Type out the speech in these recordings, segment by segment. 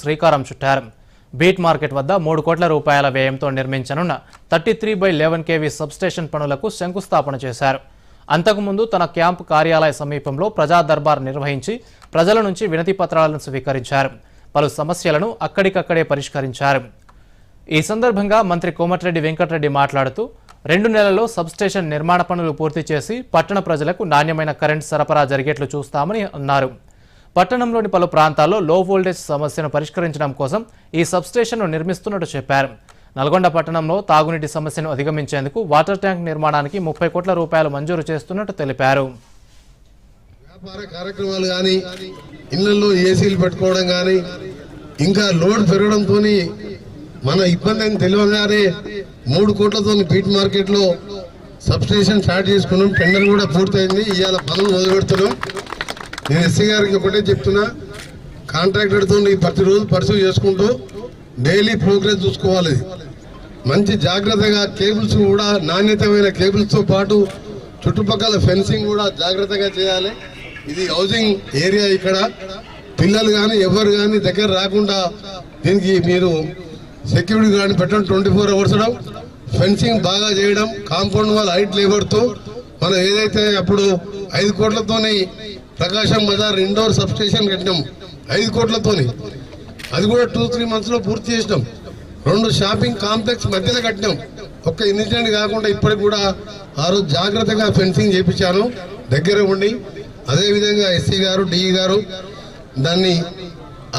శ్రీకారం చుట్టారు. Beat market వద్ద మూడు కోట్ల రూపాయల వ్యయంతో నిర్మించనున్న thirty three by eleven KV substation పనులకు శంకుస్థాపన చేశారు. అంతకుముందు తన క్యాంపు కార్యాలయ సమీపంలో ప్రజా దర్బార్ నిర్వహించి ప్రజల నుంచి వినతి పత్రాలను స్వీకరించారు. పలు సమస్యలను అక్కడికక్కడే పరిష్కరించారు. ఈ సందర్భంగా మంత్రి కోమటిరెడ్డి వెంకటరెడ్డి మాట్లాడుతూ రెండు నెలల్లో సబ్స్టేషన్ నిర్మాణ పనులు పూర్తి చేసి పట్టణ ప్రజలకు నాణ్యమైన కరెంట్ సరఫరా జరిగేట్లు చూస్తామని అన్నారు. పట్టణంలోని పలు ప్రాంతాల్లో లో వోల్టేజ్ సమస్యను పరిష్కరించడం కోసం ఈ సబ్స్టేషన్ను నిర్మిస్తున్నట్టు చెప్పారు. నల్గొండ పట్టణంలో తాగునీటి సమస్యను అధిగమించేందుకు వాటర్ ట్యాంక్ నిర్మాణానికి ముప్పై కోట్ల రూపాయలు మంజూరు చేస్తున్నట్టు తెలిపారు. వ్యాపార కార్యక్రమాలు కానీ ఇళ్ళలో ఏసీలు పెట్టుకోవడం కానీ ఇంకా లోడ్ పెరగడంతో మన ఇబ్బంది అని తెలియగానే మూడు కోట్లతో బీట్ మార్కెట్లో సబ్స్టేషన్ స్టార్ట్ చేసుకున్నాం. టెండర్ కూడా పూర్తయింది. ఇవాళ పనులు మొదలు పెడుతున్నాం నేను ఎస్సీ గారికి ఒకటే చెప్తున్నా కాంట్రాక్టర్తో ప్రతిరోజు పరిశీలి చేసుకుంటూ డైలీ ప్రోగ్రెస్ చూసుకోవాలి. మంచి జాగ్రత్తగా కేబుల్స్ కూడా నాణ్యతమైన కేబుల్స్తో పాటు చుట్టుపక్కల ఫెన్సింగ్ కూడా జాగ్రత్తగా చేయాలి. ఇది హౌసింగ్ ఏరియా ఇక్కడ. పిల్లలు కానీ ఎవరు కానీ దగ్గర రాకుండా దీనికి మీరు సెక్యూరిటీ కానీ పెట్టడం ట్వంటీ ఫోర్ అవర్స్ ఫెన్సింగ్ బాగా చేయడం కాంపౌండ్ వాళ్ళ హైట్ లేబర్తో మనం ఏదైతే అప్పుడు ఐదు కోట్లతోని Prakasam Bazar indoor substation కట్టినాం ఐదు కోట్లతోని. అది కూడా టూ త్రీ మంత్స్లో పూర్తి చేసినాం. రెండు షాపింగ్ కాంప్లెక్స్ మధ్యలో కట్టినాం. ఒక్క ఇన్సిడెంట్ కాకుండా ఇప్పటికి కూడా ఆ రోజు జాగ్రత్తగా ఫెన్సింగ్ చేయించాను దగ్గర ఉండి. అదేవిధంగా ఎస్సీ గారు డిఈ గారు దాన్ని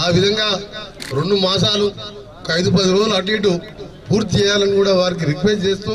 ఆ విధంగా రెండు మాసాలు ఒక ఐదు పది రోజులు అటు ఇటు పూర్తి చేయాలని కూడా వారికి రిక్వెస్ట్ చేస్తూ